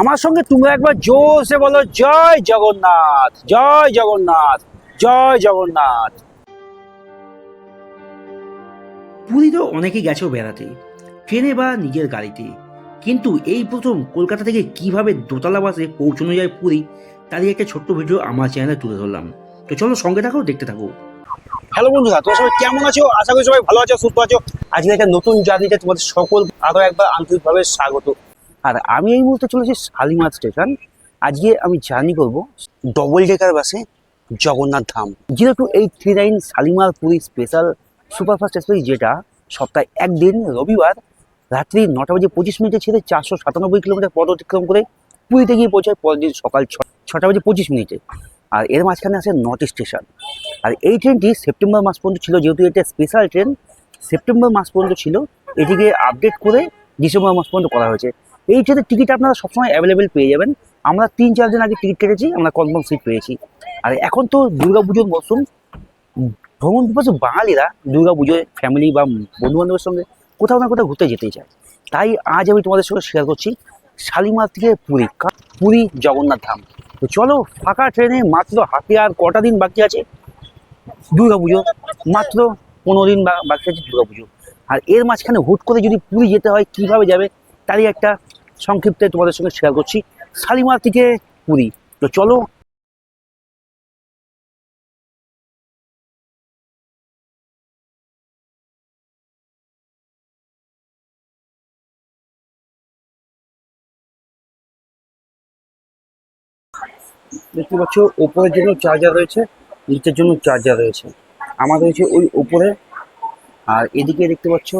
আমার সঙ্গে তুমি একবার জোরসে বলো জয় জগন্নাথ জয় জগন্নাথ জয় জগন্নাথ। পুরী তো অনেকে গেছো বেড়াতে ট্রেনে বা নিজের গাড়িতে। কিন্তু এই প্রথম কলকাতা থেকে কীভাবে দোতলা বাসে পৌঁছানো যায় পুরী তারই একটা ছোট্ট ভিডিও আমার চ্যানেলে তুলে ধরলাম। তো চলো সঙ্গে থাকো দেখতে থাকো। হ্যালো বন্ধুরা তোমরা সবাই কেমন আছো? আশা করি সবাই ভালো আছো সুস্থ আছো। আজকে একটা নতুন জার্নিতে তোমাদের সকল আরও একবার আন্তরিকভাবে স্বাগত। আর আমি এই মুহূর্তে চলেছি শালিমার স্টেশন। আজকে আমি জার্নি করব ডবল ডেকার বাসে Jagannath Dham. Zero two eight three nine Shalimar Puri special superfast express যেটা সপ্তাহে একদিন, রবিবার রাত্রি নটা বাজে পঁচিশ মিনিটে ছেড়ে চারশো সাতানব্বই কিলোমিটার পথ অতিক্রম করে পুরীতে গিয়ে পৌঁছায় পরের দিন সকাল ছটা বাজে পঁচিশ মিনিটে। আর এর মাঝখানে আছে নর্থ স্টেশন আর এই ট্রেনটি সেপ্টেম্বর মাস পর্যন্ত ছিল, যেহেতু এটা স্পেশাল ট্রেন সেপ্টেম্বর মাস পর্যন্ত ছিল। এটিকে আপডেট করে ডিসেম্বর মাস পর্যন্ত করা হয়েছে। এই ট্রেনের টিকিট আপনারা সবসময় অ্যাভেলেবেল পেয়ে যাবেন। আমরা তিন, চার দিন আগে টিকিট কেটেছি, আমরা কনফার্ম সিট পেয়েছি। আর এখন তো দুর্গা পুজোর মরশুম ভ্রমণ পিপাসু বাঙালিরা দুর্গা পুজোয় ফ্যামিলি বা বন্ধু বান্ধবের সঙ্গে কোথাও না কোথাও ঘুরতে যেতে চায়। তাই আজ আমি তোমাদের সঙ্গে শেয়ার করছি শালিমার থেকে পুরী পুরী জগন্নাথ ধাম। তো চলো, ফাঁকা ট্রেনে মাত্র হাতে আর কটা দিন বাকি আছে? দুর্গা পুজো, মাত্র পনেরো দিন বাকি আছে দুর্গা পুজো। আর এর মাঝখানে হুট করে যদি পুরী যেতে হয়, কীভাবে যাবে? তারই একটা সংক্ষিপ্তে তোমাদের সঙ্গে শেয়ার করছি। শালিমার থেকে পুরী। তো চলো। দেখতে পাচ্ছ, ওপরের জন্য চার্জার রয়েছে, নিচের জন্য চার্জার রয়েছে। আমার রয়েছে ওই ওপরে। আর এদিকে দেখতে পাচ্ছ,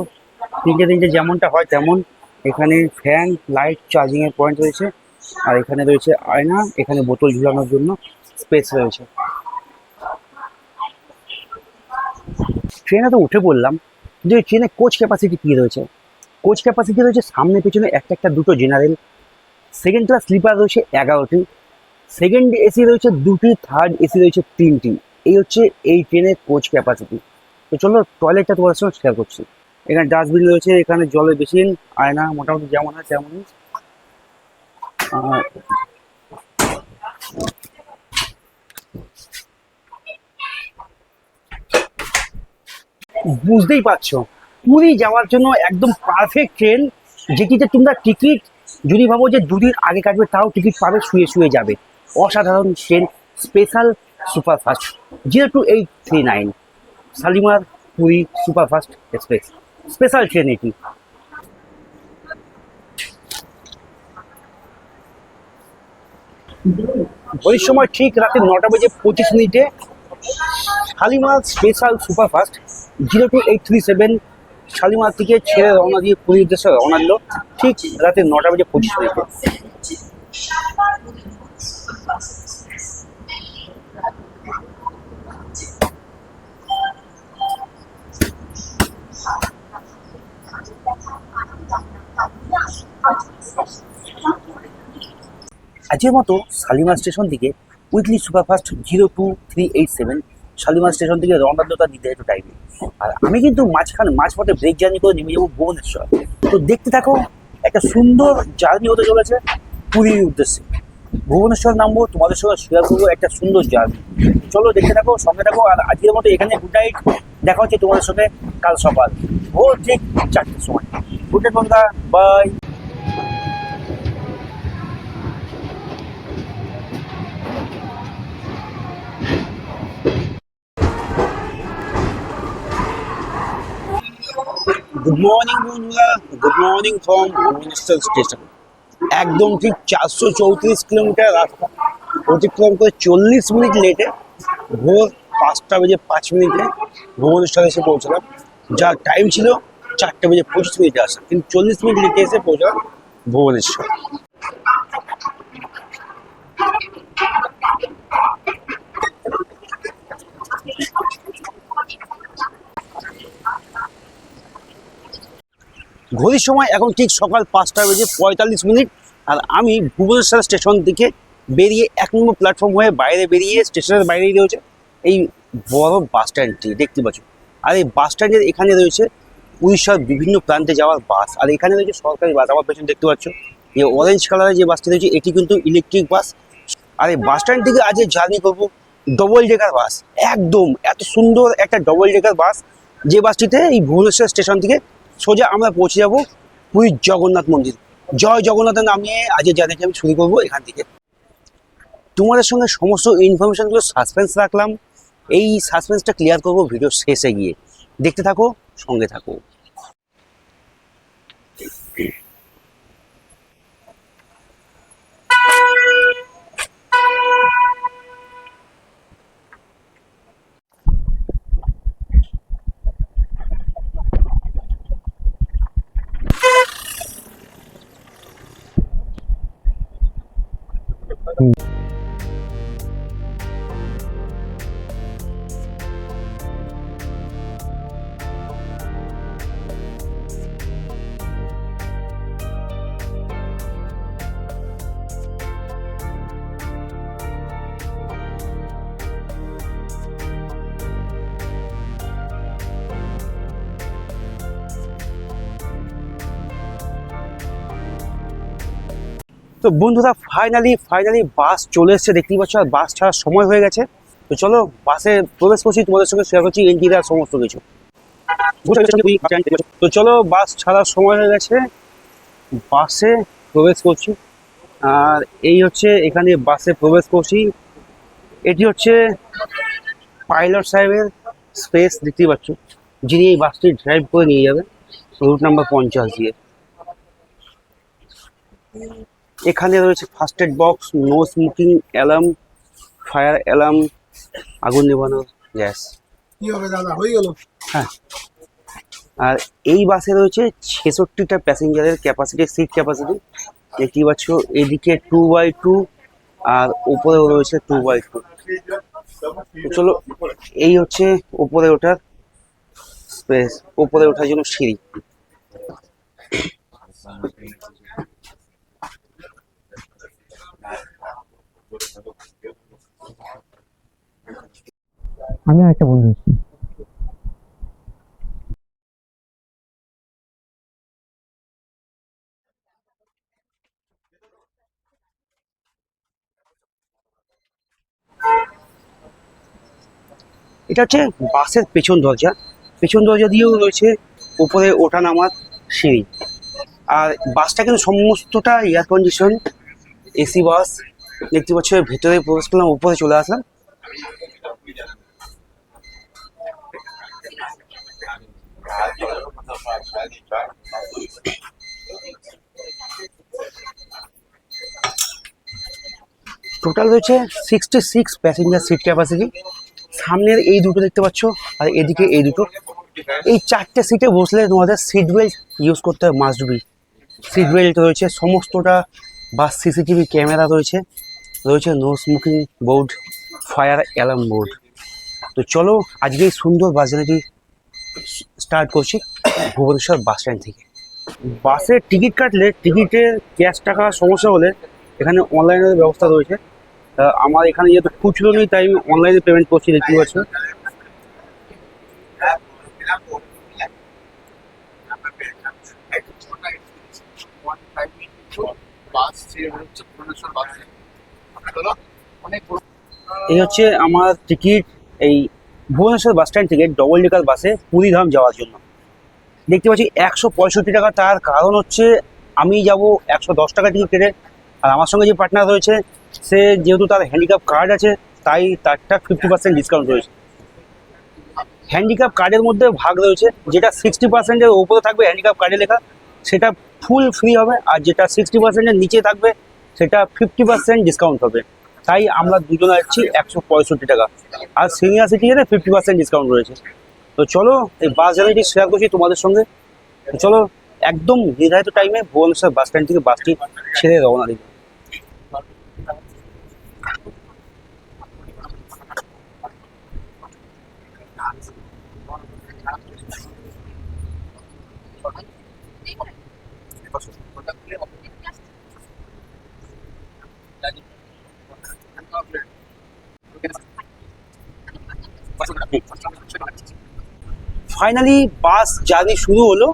তিনটে তিনটে যেমনটা হয় তেমন। এখানে ফ্যান, লাইট চার্জিং এর পয়েন্ট রয়েছে। আর এখানে রয়েছে আয়না, এখানে বোতল ঝুলানোর জন্য স্পেস রয়েছে। ট্রেনে তো উঠে পড়লাম যে ট্রেনে কোচ ক্যাপাসিটি কী রয়েছে? কোচ ক্যাপাসিটি রয়েছে সামনে, পেছনে একটা একটা দুটো জেনারেল সেকেন্ড ক্লাস স্লিপার রয়েছে এগারোটি সেকেন্ড এসি রয়েছে দুটি থার্ড এসি রয়েছে তিনটি। এই হচ্ছে এই ট্রেনের কোচ ক্যাপাসিটি তো চলো টয়লেটটা তোমাদের সঙ্গে শেয়ার করছি। এখানে ডাস্টবিন রয়েছে, এখানে জলের বেসিন আয়না মোটামুটি যেমন হয় তেমনই। বুঝতেই পারছ, পুরী যাওয়ার জন্য একদম পারফেক্ট ট্রেন যেটিতে তোমরা টিকিট যদি ভাবো যে দুদিন আগে কাটবে, তাও টিকিট পাবে, শুয়ে শুয়ে যাবে। অসাধারণ train special superfast zero two eight three nine Shalimar Puri superfast express special train এটি। ওই সময় ঠিক রাতে নটা বেজে পঁচিশ মিনিটে Shalimar special superfast zero two eight three seven Shalimar থেকে ছেড়ে রওনা দিয়ে পুরীর উদ্দেশ্যে রওনা দিল ঠিক রাতে নটা বেজে পঁচিশ মিনিটে। আজকের মতো শালিমার স্টেশন থেকে weekly superfast zero two three eight seven Shalimar station থেকে রওনা দিতে দিতে একটু টাইম আর আমি কিন্তু মাঝখানে, মাঝপথে ব্রেক জার্নি করে নেমে যাব ভুবনেশ্বর। তো দেখতে থাকো, একটা সুন্দর জার্নি হতে চলেছে পুরীর উদ্দেশ্যে। ভুবনেশ্বর নামবো, তোমাদের সঙ্গে শেয়ার করব একটা সুন্দর জার্নি চলো দেখতে থাকো, সঙ্গে থাকো, আর আজকের মতো এখানে গুড নাইট দেখা হচ্ছে তোমাদের সঙ্গে কাল সকাল। ভোর ঠিক চারটের সময়। Good night bye good morning বন্ধুরা। Good morning from Bhubaneswar station একদম ঠিক চারশো চৌত্রিশ কিলোমিটার রাস্তা। অতিক্রম করে চল্লিশ মিনিট লেটে। ভোর পাঁচটা বেজে পাঁচ মিনিটে ভুবনেশ্বর এসে পৌঁছলাম। যার টাইম ছিল চারটে বেজে পঁচিশ মিনিটে আসা। কিন্তু চল্লিশ মিনিট লেটে এসে পৌঁছলাম ভুবনেশ্বর। ঘড়ির সময় এখন ঠিক সকাল পাঁচটা বেজে পঁয়তাল্লিশ মিনিট। আর আমি ভুবনেশ্বর স্টেশন থেকে বেরিয়ে এক নম্বর প্ল্যাটফর্ম হয়ে বাইরে বেরিয়ে স্টেশনের বাইরেই রয়েছে এই বড় বাস স্ট্যান্ডটি দেখতে পাচ্ছ। আর এই বাস স্ট্যান্ডের এখানে রয়েছে উড়িষ্যার বিভিন্ন প্রান্তে যাওয়ার বাস আর এখানে রয়েছে সরকারি বাস আমার পেছনে দেখতে পাচ্ছ। এই অরেঞ্জ কালারের যে বাসটি রয়েছে, এটি কিন্তু ইলেকট্রিক বাস আর এই বাস স্ট্যান্ড থেকে আজকে জার্নি করব ডবল ডেকার বাস একদম, এত সুন্দর একটা ডবল ডেকার বাস যে বাসটিতে এই ভুবনেশ্বর স্টেশন থেকে সোজা আমরা পৌঁছে যাব পুরীর জগন্নাথ মন্দির। জয় জগন্নাথের নামে আজকে যাদেরকে আমি শুরু করব এখান থেকে। তোমাদের সঙ্গে সমস্ত ইনফরমেশনগুলো সাসপেন্স রাখলাম। এই সাসপেন্সটা ক্লিয়ার করব ভিডিও শেষে গিয়ে। দেখতে থাকো, সঙ্গে থাকো। Mm-hmm. তো বন্ধুরা ফাইনালি ফাইনালি বাস চলে এসছে, দেখতেই পাচ্ছ, আর বাস ছাড়ার সময় হয়ে গেছে। তো চলো বাসে প্রবেশ করছি, তোমাদের সঙ্গে শেয়ার করছি ইন্টিরিয়ার সমস্ত কিছু। তো চলো বাস ছাড়ার সময় হয়ে গেছে বাসে প্রবেশ করছি। আর এই হচ্ছে, এখানে বাসে প্রবেশ করছি। এটি হচ্ছে পাইলট সাহেবের স্পেস দেখতেই পাচ্ছ, যিনি এই বাসটি ড্রাইভ করে নিয়ে যাবেন রুট নাম্বার পঞ্চাশ দিয়ে। এখানে রয়েছে first aid box no smoking alarm fire alarm আগুন নেবানো গ্যাস। হয়ে। আর এই বাসে রয়েছে ছেষট্টিটা প্যাসেঞ্জারের ক্যাপাসিটি সিট ক্যাপাসিটি দেখতেই পাচ্ছ, এদিকে টু বাই টু আর উপরেও রয়েছে টু বাই টু চলো, এই হচ্ছে উপরে ওঠার স্পেস উপরে ওঠার জন্য সিঁড়ি। আমি একটা বন্ধু আছি। এটা হচ্ছে বাসের পেছন দরজা। পেছন দরজা দিয়েও রয়েছে উপরে ওঠা নামার সিঁড়ি। আর বাসটা কিন্তু সমস্তটা এয়ার কন্ডিশন এসি বাস দেখতে পাচ্ছ ভেতরে প্রবেশ করলাম উপরে চলে আসলাম। টোটাল রয়েছে sixty six passenger seat capacity সামনের এই দুটো দেখতে পাচ্ছ, আর এদিকে এই দুটো। এই চারটে সিটে বসলে তোমাদের সিট বেল্ট ইউজ করতে হবে মাস্ট বি সিট বেল্ট রয়েছে, সমস্তটা বা সিসিটিভি ক্যামেরা রয়েছে। রয়েছে no smoking board fire alarm board তো চলো আজকে এই সুন্দর বাস জার্নিটি স্টার্ট করছি ভুবনেশ্বর বাস স্ট্যান্ড থেকে। বাসের টিকিট কাটলে টিকিটের ক্যাশ টাকা সমস্যা হলে এখানে অনলাইনের ব্যবস্থা রয়েছে। আমার এখানে যেহেতু খুচরো নেই, তাই আমি অনলাইনে পেমেন্ট করছি, দেখতে পাচ্ছ বাস ভুবনেশ্বর বাস এই হচ্ছে আমার টিকিট এই ভুবনেশ্বর বাস স্ট্যান্ড থেকে ডবল ডেকার বাসে পুরীধাম যাওয়ার জন্য। দেখতে পাচ্ছি একশো পঁয়ষট্টি টাকা, তার কারণ হচ্ছে আমি যাব একশো দশ টাকা টিকিট কেটে। আর আমার সঙ্গে যে পার্টনার রয়েছে, সে যেহেতু তার হ্যান্ডিক্যাপ কার্ড আছে, তাই তারটা ফিফটি পার্সেন্ট ডিসকাউন্ট রয়েছে। হ্যান্ডিক্যাপ কার্ডের মধ্যে ভাগ রয়েছে, যেটা সিক্সটি পার্সেন্টের উপরে থাকবে হ্যান্ডিক্যাপ কার্ডে লেখা, সেটা ফুল ফ্রি হবে, আর যেটা সিক্সটি পার্সেন্টের নিচে থাকবে সেটা ফিফটি পার্সেন্ট ডিসকাউন্ট হবে। তাই আমরা দুজন যাচ্ছি একশো পঁয়ষট্টি টাকা। আর সিনিয়র সিটিজেনে ফিফটি পার্সেন্ট ডিসকাউন্ট রয়েছে। তো চলো, এই বাস জার্নিটি শেয়ার করছি তোমাদের সঙ্গে। চলো, একদম নির্ধারিত টাইমে ভুবনেশ্বর বাস স্ট্যান্ড থেকে বাসটি ছেড়ে রওনা দিই ফাইনালি বাস জার্নি শুরু হলো।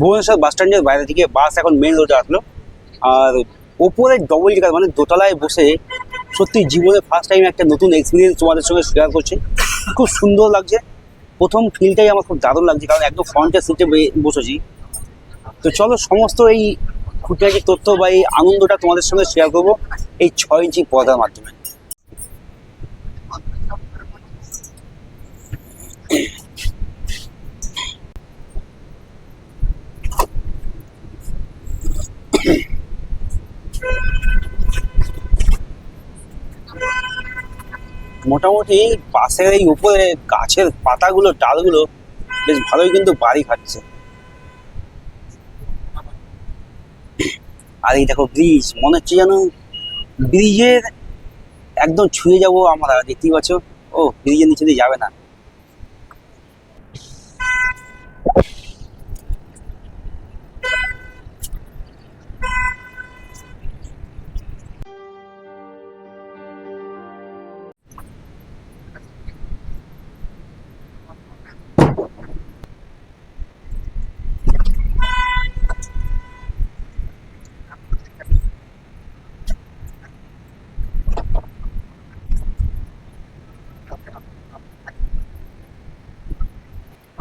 ভুবনেশ্বর বাস স্ট্যান্ডের বাইরে থেকে বাস এখন মেন রোডে আসলো। আর ওপরে ডবল ডেকার মানে দোতলায় বসে সত্যি জীবনে ফার্স্ট টাইম একটা নতুন এক্সপিরিয়েন্স তোমাদের সঙ্গে শেয়ার করছি। খুব সুন্দর লাগছে। প্রথম ফিলটাই আমার খুব দারুণ লাগছে, কারণ একদম ফ্রন্টের সিটে বসেছি। তো চলো সমস্ত এই খুঁটিনাটি তথ্য বা এই আনন্দটা তোমাদের সঙ্গে শেয়ার করব এই ছয় ইঞ্চি পর্দার মাধ্যমে। মোটামুটি পাশের এই উপরে গাছের পাতাগুলো, ডালগুলো বেশ ভালোই কিন্তু বাড়ি খাচ্ছে। আর এই দেখো ব্রিজ, মনে হচ্ছে যেন ব্রিজের একদম ছুঁয়ে যাব আমরা, দেখতেই পাচ্ছ? ও, ব্রিজের নিচে দিয়ে যাবে না।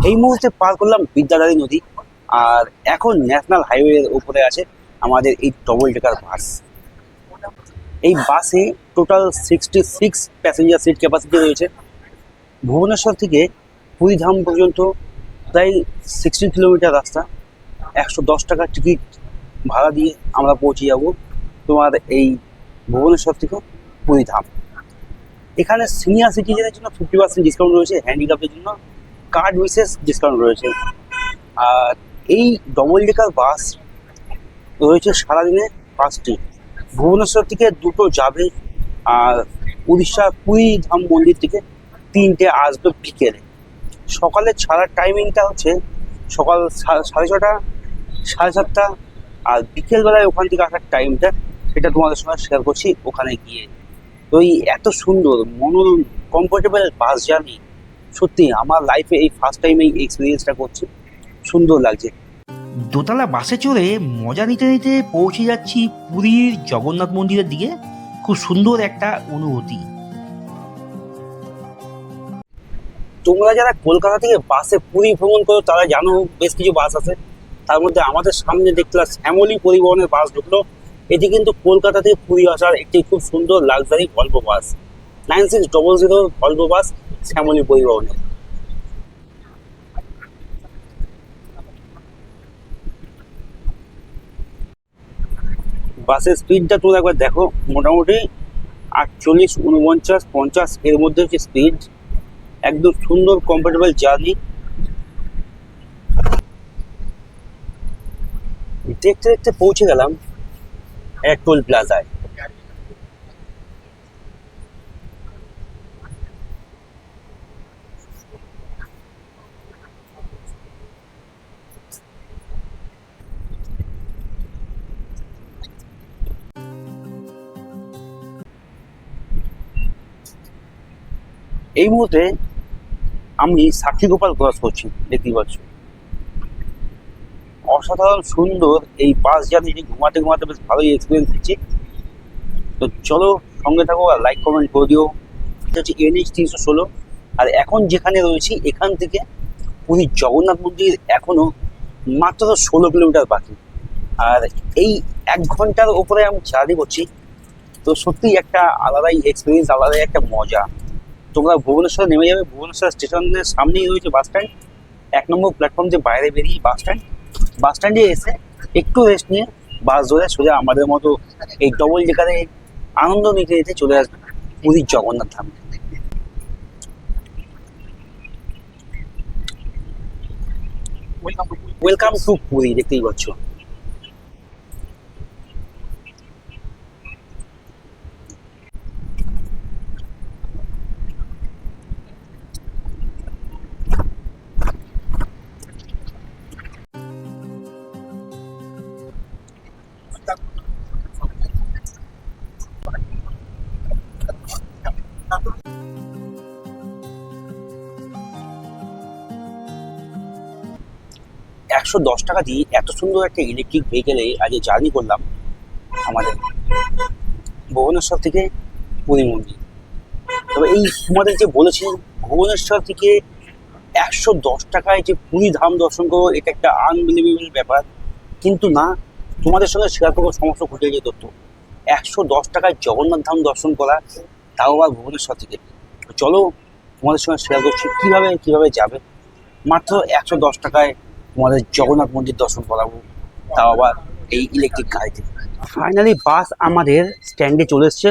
এই মুহূর্তে পার করলাম বিদ্যাধারী নদী আর এখন ন্যাশনাল হাইওয়ের উপরে আছে আমাদের এই ডবল ডেকার বাস এই বাসে total sixty six passenger seat capacity রয়েছে। ভুবনেশ্বর থেকে পুরীধাম পর্যন্ত প্রায় সিক্সটি কিলোমিটার রাস্তা, একশো দশ টাকার টিকিট ভাড়া দিয়ে আমরা পৌঁছে যাব তোমার এই ভুবনেশ্বর থেকে পুরীধাম। এখানে সিনিয়র সিটিজেনের জন্য ফিফটি পার্সেন্ট ডিসকাউন্ট রয়েছে হ্যান্ডিক্যাপের জন্য কার্ড বিশেষ ডিসকাউন্ট রয়েছে। আর এই ডবল ডেকার বাস রয়েছে সারাদিনে পাঁচটি। ভুবনেশ্বর থেকে দুটো যাবে আর উড়িষ্যার পুরী ধাম মন্দির থেকে তিনটে আসবে বিকেলে। সকালে ছাড়ার টাইমিংটা হচ্ছে সকাল সাড়ে ছটা, সাড়ে সাতটা আর বিকেলবেলায় ওখান থেকে আসার টাইমটা সেটা তোমাদের সঙ্গে শেয়ার করছি ওখানে গিয়ে। তো এই এত সুন্দর, মনোরম কমফোর্টেবল বাস জার্নি সত্যি আমার লাইফে এই ফার্স্ট টাইম এই এক্সপিরিয়েন্সটা করছি। সুন্দর লাগছে। দোতলা বাসে চড়ে মজা নিতে নিতে পৌঁছে যাচ্ছি পুরীর জগন্নাথ মন্দিরের দিকে। খুব সুন্দর একটা অনুভূতি। তোমরা যারা কলকাতা থেকে বাসে পুরী ভ্রমণ করো তারা জানো বেশ কিছু বাস আছে। তার মধ্যে আমাদের সামনে দেখলাম শ্যামলী পরিবহনের বাস ঢুকলো। এটি কিন্তু কলকাতা থেকে পুরী আসার একটি খুব সুন্দর luxury Volvo bus nine six double zero Volvo bus Shyamoli পরিবহনের বাসের স্পিডটা তুমি একবার দেখো, মোটামুটি আটচল্লিশ, উনপঞ্চাশ, পঞ্চাশ, এর মধ্যে হচ্ছে স্পিড একদম সুন্দর কমফোর্টেবল জার্নি দেখতে দেখতে পৌঁছে গেলাম এক টোল প্লাজায় এই মুহূর্তে আমি সাক্ষী গোপাল ক্রস করছি, দেখতেই পাচ্ছ। অসাধারণ, সুন্দর এই বাস জার্নিটি ঘুমাতে ঘুমাতে বেশ ভালোই এক্সপিরিয়েন্স দিচ্ছি। তো চলো, সঙ্গে থাকো আর লাইক কমেন্ট করে দিও। হচ্ছে এনএইচ তিনশো ষোলো। আর এখন যেখানে রয়েছি, এখান থেকে পুরী জগন্নাথ মন্দির এখনও মাত্র ষোলো কিলোমিটার বাকি। আর এই এক ঘণ্টার ওপরে আমি জার্নি করছি। তো সত্যিই একটা আলাদাই এক্সপিরিয়েন্স আলাদাই একটা মজা। তোমরা ভুবনেশ্বর নেমে যাবে। ভুবনেশ্বর স্টেশনের সামনেই রয়েছে বাস স্ট্যান্ড এক নম্বর প্ল্যাটফর্ম দিয়ে বাইরে বেরিয়ে বাস স্ট্যান্ড বাস স্ট্যান্ডে এসে একটু রেস্ট নিয়ে বাস ধরে সোজা আমাদের মতো এই ডবল যেখানে আনন্দ নিতে চলে আসবে পুরীর জগন্নাথ ধামে। ওয়েলকাম টু পুরী, দেখতেই পাচ্ছ। একশো দশ টাকা দিয়ে এত সুন্দর একটা ইলেকট্রিক ভেহিকেলে আজ জার্নি করলাম আমাদের ভুবনেশ্বর থেকে পুরী মন্দির। তবে এই তোমাদের যে বলেছি ভুবনেশ্বর থেকে একশো দশ টাকায় যে পুরী ধাম দর্শন করব, এটা একটা আনবিলিভেবল ব্যাপার। কিন্তু না, তোমাদের সঙ্গে শেয়ার করব সমস্ত ঘটে যে তথ্য। একশো দশ টাকায় জগন্নাথ ধাম দর্শন করা, তাও আবার ভুবনেশ্বর থেকে। চলো তোমাদের সঙ্গে শেয়ার করছি, কীভাবে কীভাবে যাবে? মাত্র একশো দশ টাকায় তোমাদের জগন্নাথ মন্দির দর্শন করাবো। তাও আবার এই ইলেকট্রিক গাড়িতে। ফাইনালি বাস আমাদের স্ট্যান্ডে চলে এসছে,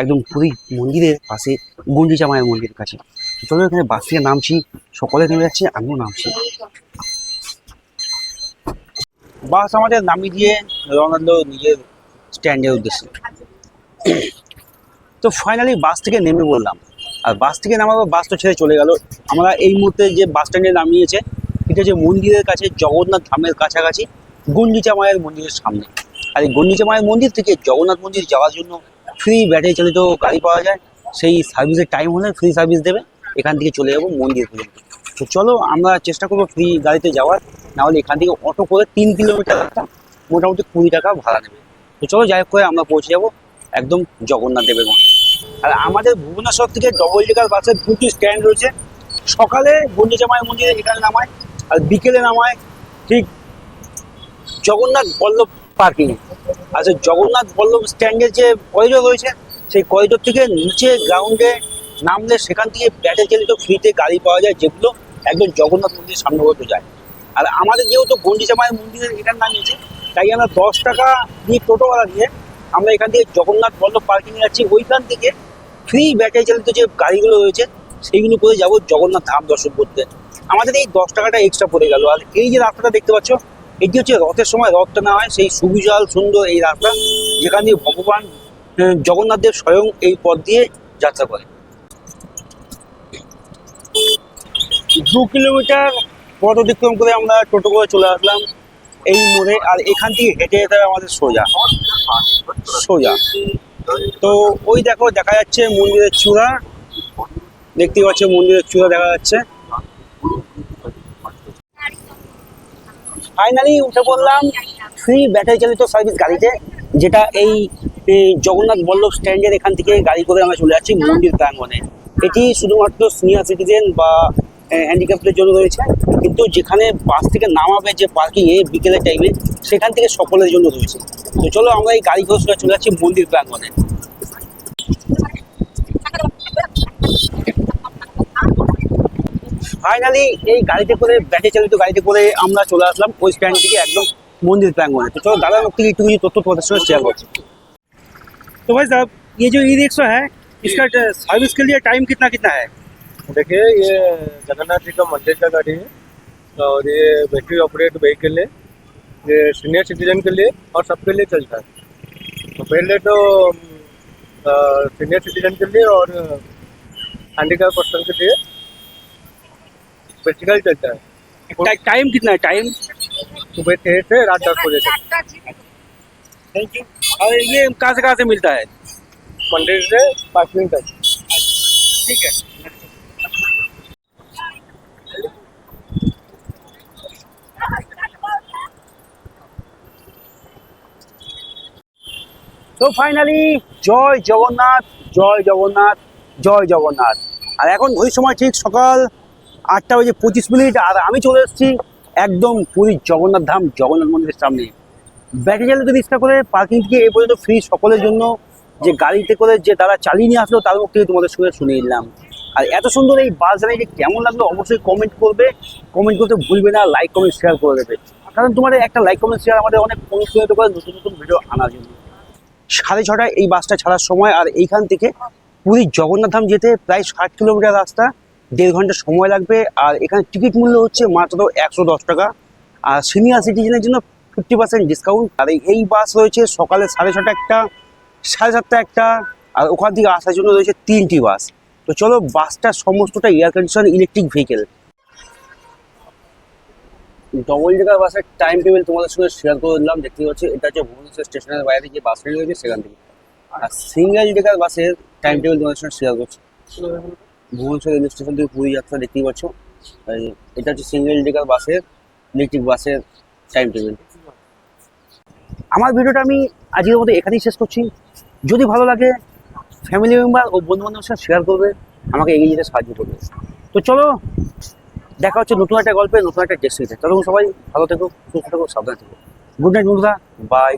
একদম পুরী মন্দিরের পাশে গুন্ডিচা মায়ের মন্দিরের কাছে। চলো এখানে বাস থেকে নামছি, সকলে নেমে যাচ্ছে, আমিও নামছি। বাস আমাদের নামিয়ে দিয়ে দিল নিজের স্ট্যান্ডের উদ্দেশ্যে। তো ফাইনালি বাস থেকে নেমে বললাম আর বাস থেকে পর বাস তো ছেড়ে চলে গেল। আমরা এই মুহূর্তে যে বাস স্ট্যান্ডে নামিয়েছে এটা হচ্ছে মন্দিরের কাছে জগন্নাথ ধামের কাছাকাছি গন্ডিচা মায়ের মন্দিরের সামনে। আর এই গন্ডিচা মায়ের মন্দির থেকে জগন্নাথ মন্দির যাওয়ার জন্য ফ্রি ব্যাটারি চালিত গাড়ি পাওয়া যায়। সেই সার্ভিসের টাইম হলে ফ্রি সার্ভিস দেবে। এখান থেকে চলে যাব মন্দির পর্যন্ত। তো চলো, আমরা চেষ্টা করব ফ্রি গাড়িতে যাওয়ার। নাহলে এখান থেকে অটো করে তিন কিলোমিটার রাস্তা মোটামুটি কুড়ি টাকা ভাড়া নেবে। তো চলো, যাই করে আমরা পৌঁছে যাব একদম জগন্নাথ দেবের মন্দির। আর আমাদের ভুবনেশ্বর থেকে ডবল ডেকার বাসের দুটি স্ট্যান্ড রয়েছে। সকালে গন্ডিচা মায়ের মন্দিরে এখানে নামায় আর বিকেলে নামায় ঠিক জগন্নাথ বল্লভ পার্কিং। আচ্ছা জগন্নাথ বল্লভ স্ট্যান্ডের যে করিডোর রয়েছে, সেই করিডোর থেকে নিচে গ্রাউন্ডে নামলে সেখান থেকে ব্যাটারি চালিত ফ্রিতে গাড়ি পাওয়া যায়, যেগুলো একদম জগন্নাথ মন্দিরের সামনে পর্যন্ত যায়। আর আমাদের যেহেতু গন্ডিচা মায়ের মন্দিরের এখানে নামিয়েছে, তাই আমরা দশ টাকা দিয়ে টোটোওয়ালা দিয়ে আমরা এখান থেকে জগন্নাথ বল্লভ পার্কিং যাচ্ছি। ওইখান থেকে ফ্রি ব্যাটারি চালিত যে গাড়িগুলো রয়েছে, সেইগুলো করে যাব জগন্নাথ ধাম দর্শন করতে। আমাদের এই দশ টাকাটা এক্সট্রা পড়ে গেল। আর এই যে রাস্তাটা দেখতে পাচ্ছ, এটি হচ্ছে রথের সময় রথ টানা হয়। সেই সুবিশাল, সুন্দর এই রাস্তা যেখান দিয়ে ভগবান জগন্নাথ দেব স্বয়ং এই পথ দিয়ে যাত্রা করে। দু কিলোমিটার পথ অতিক্রম করে আমরা টোটো করে চলে আসলাম এই মোড়ে। আর এখান থেকে হেঁটে যেতে হবে আমাদের সোজা। সোজা। তো ওই দেখো, দেখা যাচ্ছে মন্দিরের চূড়া। দেখতে পাচ্ছ মন্দিরের চূড়া দেখা যাচ্ছে। ফাইনালি উঠে পড়লাম ফ্রি ব্যাটারি চালিত সার্ভিস গাড়িতে, যেটা এই জগন্নাথ বল্লভ স্ট্যান্ডের এখান থেকে গাড়ি করে আমরা চলে যাচ্ছি মন্দির প্রাঙ্গণে। এটি শুধুমাত্র সিনিয়র সিটিজেন বা হ্যান্ডিক্যাপ্টের জন্য রয়েছে, কিন্তু যেখানে বাস থেকে নামাবে যে পার্কিংয়ে বিকেলের টাইমে সেখান থেকে সকলের জন্য রয়েছে। তো চলো আমরা এই গাড়ি করে চলে যাচ্ছি মন্দির প্রাঙ্গণে। ফাইনালি এই গাড়িতে করে ব্যাটারি চালিত গাড়িতে করে আমরা চলে আসলাম ওই স্ট্যান্ড থেকে একদম মন্দির প্রাঙ্গণে তো চলো দাদার মুখ থেকে একটু কিছু তথ্য তোমাদের সঙ্গে শেয়ার করছি तो भाई साहब ये जो ई रिक्शा है इसका सर्विस के लिए टाइम कितना कितना है देखिए ये जगन्नाथ जी का मंदिर का गाड़ी है और ये बैटरी ऑपरेट व्हीकल है ये सीनियर सिटीजन के लिए और सबके लिए चलता है तो पहले तो सीनियर सिटीजन के लिए और हैंडीकैप पर्सन के लिए प्रैक्टिकल चलता है टा- टाइम कितना है टाइम सुबह छः से रात दस बजे तक थैंक यू और ये कहाँ से कहाँ से मिलता है मंदिर से पार्किंग तक ठीक है তো ফাইনালি জয় জগন্নাথ জয় জগন্নাথ জয় জগন্নাথ আর এখন ওই সময় ঠিক সকাল আটটা বাজে পঁচিশ মিনিট, আর আমি চলে এসেছি একদম পুরী জগন্নাথ ধাম, জগন্নাথ মন্দিরের সামনে। ব্যাটারি চালিত রিক্সা করে পার্কিং থেকে এ পর্যন্ত ফ্রি সকলের জন্য যে গাড়িতে করে যে তারা চালিয়ে নিয়ে আসলো, তার মুখ থেকে তোমাদের সঙ্গে শুনে নিলাম। আর এত সুন্দর এই বাস জার্নিটি কেমন লাগল অবশ্যই কমেন্ট করবে। কমেন্ট করতে ভুলবে না লাইক কমেন্ট শেয়ার করে দেবে। কারণ তোমার একটা লাইক কমেন্ট শেয়ার আমাদের অনেক অনুপ্রাণিত করে নতুন নতুন ভিডিও আনার জন্য। সাড়ে ছটায় এই বাসটা ছাড়ার সময়, আর এইখান থেকে পুরী জগন্নাথ ধাম যেতে প্রায় ষাট কিলোমিটার রাস্তা। দেড় ঘণ্টা সময় লাগবে, আর এখানে টিকিট মূল্য হচ্ছে মাত্র একশো দশ টাকা। আর সিনিয়র সিটিজেনের জন্য ফিফটি পার্সেন্ট ডিসকাউন্ট আর এই- বাস রয়েছে সকালে সাড়ে ছটা একটা, সাড়ে সাতটা একটা, আর ওখান থেকে আসার জন্য রয়েছে তিনটি বাস তো চলো বাসটা সমস্তটা air condition electric vehicle double decker বাসের টাইম টেবিল তোমাদের সঙ্গে শেয়ার করে দিলাম। দেখতে পাচ্ছি, এটা হচ্ছে ভুবনেশ্বর স্টেশনের বাইরে যে বাস রয়েছে সেখান থেকে। আর সিঙ্গেল ডেকার বাসের টাইম টেবিল তোমাদের সঙ্গে শেয়ার করছি। ভুবনেশ্বর রেল স্টেশন থেকে পুরী যাত্রা দেখতেই পাচ্ছ। এটা হচ্ছে সিঙ্গেল ডেকার বাসের ইলেকট্রিক বাসের টাইম টেবিল আমার ভিডিওটা আমি আজকের মতো এখানেই শেষ করছি। যদি ভালো লাগে ফ্যামিলি মেম্বার ও বন্ধু বান্ধবের সাথে শেয়ার করবে, আমাকে এগিয়ে যেতে সাহায্য করবে। তো চলো, দেখা হচ্ছে নতুন একটা গল্পে, নতুন একটা ডেস্টিনিতে ততক্ষণ সবাই ভালো থেকো, সুস্থ থেকো, সাবধানে থেকো। গুড নাইট বন্ধুরা বাই